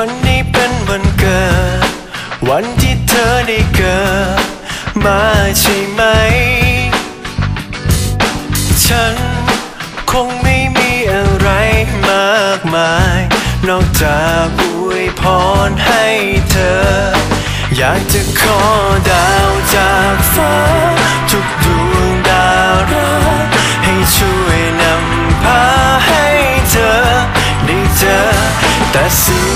วันนี้เป็นวันเกิด วันที่เธอได้เกิดมาใช่ไหม ฉันคงไม่มีอะไรมากมาย นอกจากอวยพรให้เธอ อยากจะขอดาวจากฟ้า ทุกดวงดาราให้ช่วยนำพาให้เธอได้เจอแต่สิ่ง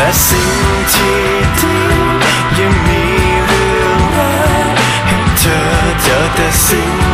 แต่สิ่งที่ดียังมีเรื่องราวให้เธอเจอแต่สิ่ง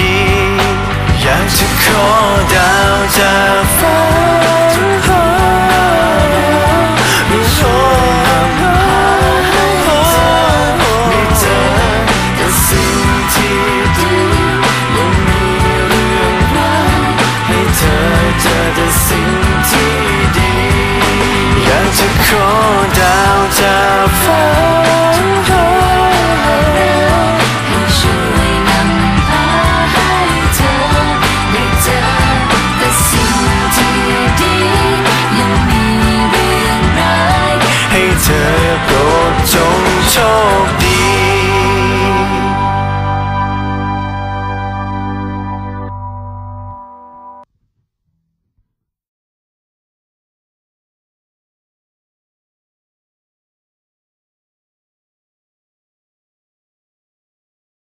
ดี อยากจะขอดาวจากฟ้า